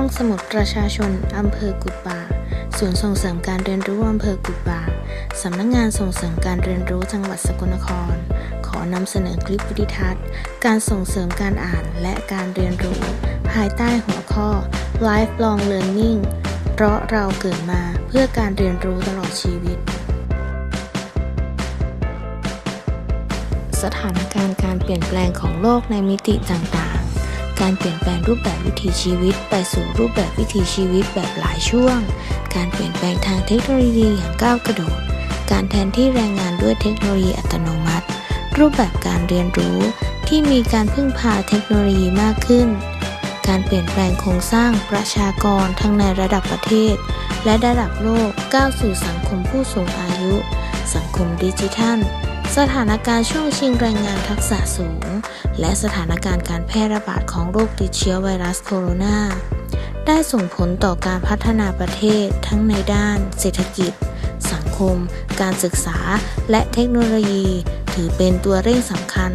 ห้องสมุดประชาชน อำเภอกุดป่าศูนย์ส่งเสริมการเรียนรู้อำเภอกุดป่าสำนักงานส่งเสริมการเรียนรู้จังหวัดสกลนคร ขอนำเสนอคลิปวิดีทัศน์ การส่งเสริมการอ่านและการเรียนรู้ ภายใต้หัวข้อ Lifelong Learning เพราะเราเกิดมาเพื่อการเรียนรู้ตลอดชีวิต สถานการณ์การเปลี่ยนแปลงของโลกในมิติต่างๆ การเปลี่ยนแปลงรูปแบบวิถีชีวิต ไปสู่รูปแบบวิถีชีวิตแบบหลายช่วง การเปลี่ยนแปลงทางเทคโนโลยีอย่างก้าวกระโดด การแทนที่แรงงานด้วยเทคโนโลยีอัตโนมัติ รูปแบบการเรียนรู้ที่มีการพึ่งพาเทคโนโลยีมากขึ้น การเปลี่ยนแปลงโครงสร้างประชากรทั้งในระดับประเทศ และระดับโลกก้าวสู่สังคมผู้สูงอายุ สังคมดิจิทัล สถานการณ์ช่วงชิงแรงงานทักษะสูง และสถานการณ์การแพร่ระบาดของโรคติดเชื้อไวรัสโคโรนาได้ส่งผลต่อการพัฒนาประเทศทั้งในด้าน เศรษฐกิจ สังคม การศึกษา และเทคโนโลยี ถือเป็นตัวเร่งสำคัญ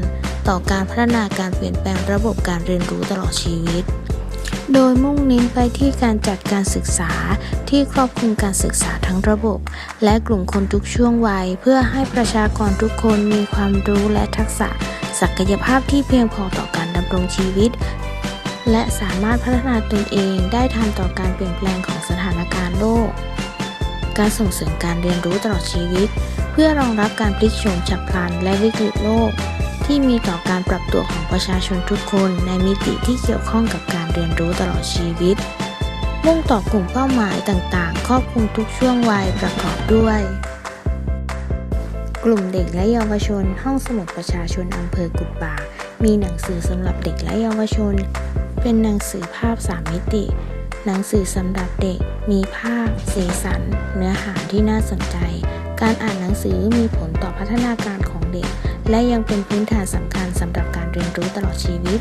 ต่อการพัฒนาการเปลี่ยนแปลงระบบการเรียนรู้ตลอดชีวิต โดยมุ่งเน้นไปที่การจัดการศึกษาที่ครอบคลุมการศึกษาทั้งระบบ และกลุ่มคนทุกช่วงวัย เพื่อให้ประชากรทุกคนมีความรู้และทักษะ ศักยภาพที่เพียงพอต่อการดำรงชีวิต และสามารถพัฒนาตนเองได้ทันต่อการเปลี่ยนแปลงของสถานการณ์โลก การส่งเสริมการเรียนรู้ตลอดชีวิต เพื่อรองรับการพลิกโฉมฉับพลันและวิกฤตโลก ที่มีต่อการปรับตัวของประชาชนทุกคนในมิติที่เกี่ยวข้องกับการเรียนรู้ตลอดชีวิต มุ่งต่อกลุ่มเป้าหมายต่างๆ ครอบคลุมทุกช่วงวัยประกอบด้วย กลุ่มเด็กและเยาวชน ห้องสมุดประชาชนอำเภอกุดป่ามีหนังสือสำหรับเด็กและเยาวชน เป็นหนังสือภาพสามมิติ หนังสือสำหรับเด็ก มีภาพ สีสัน เนื้อหาที่น่าสนใจ การอ่านหนังสือมีผลต่อพัฒนาการของเด็ก และยังเป็นพื้นฐานสำคัญสำหรับการเรียนรู้ตลอดชีวิต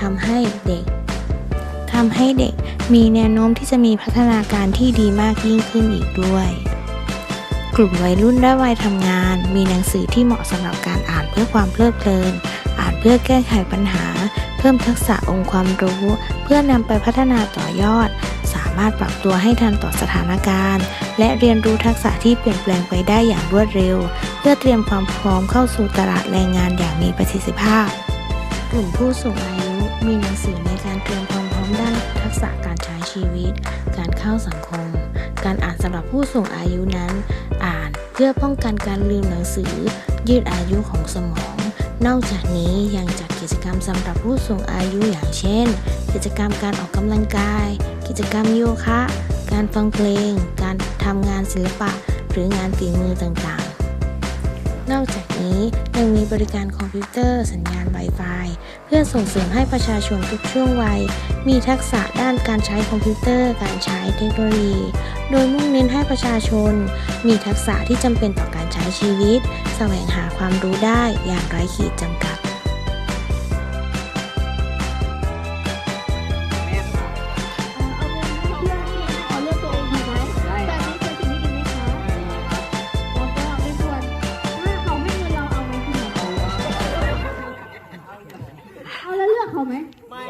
ทำให้เด็กทำให้เด็กมีแนวโน้มที่จะมีพัฒนาการที่ดีมากยิ่งขึ้นอีกด้วย กลุ่มวัยรุ่นและวัยทำงาน มีหนังสือที่เหมาะสำหรับการอ่านเพื่อความเพลิดเพลิน อ่านเพื่อแก้ไขปัญหา เพิ่มทักษะองค์ความรู้ เพื่อนำไปพัฒนาต่อยอด สามารถปรับตัวให้ทันต่อสถานการณ์ และเรียนรู้ทักษะที่เปลี่ยนแปลงไปได้อย่างรวดเร็ว เพื่อเตรียมความพร้อมเข้าสู่ตลาดแรงงานอย่างมีประสิทธิภาพ กลุ่มผู้สูงอายุมีหนังสือในการเตรียมความพร้อมด้านทักษะการใช้ชีวิต การเข้าสังคม การอ่านสำหรับผู้สูงอายุนั้น อ่านเพื่อป้องกันการลืมหนังสือ ยืดอายุของสมอง นอกจากนี้ยังจัดกิจกรรมสำหรับผู้สูงอายุอย่างเช่น กิจกรรมการออกกำลังกาย กิจกรรมโยคะ การฟังเพลง การ ทำงานศิลปะหรืองานฝีมือต่างๆ นอกจากนี้ยังมีบริการคอมพิวเตอร์สัญญาณ Wi-Fi เพื่อส่งเสริมให้ประชาชนทุกช่วงวัย มีทักษะด้านการใช้คอมพิวเตอร์ การใช้เทคโนโลยี โดยมุ่งเน้นให้ประชาชน มีทักษะที่จำเป็นต่อการใช้ชีวิต แสวงหาความรู้ได้อย่างไร้ขีดจำกัด เขาไหม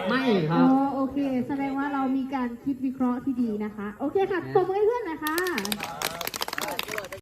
ไม่คอ๋รัอบ โอเค แสดงว่าเรามีการคิดวิเคราะห์ที่ดีนะคะ โอเคค่ะตบมือให้เพื่อนหนะคะ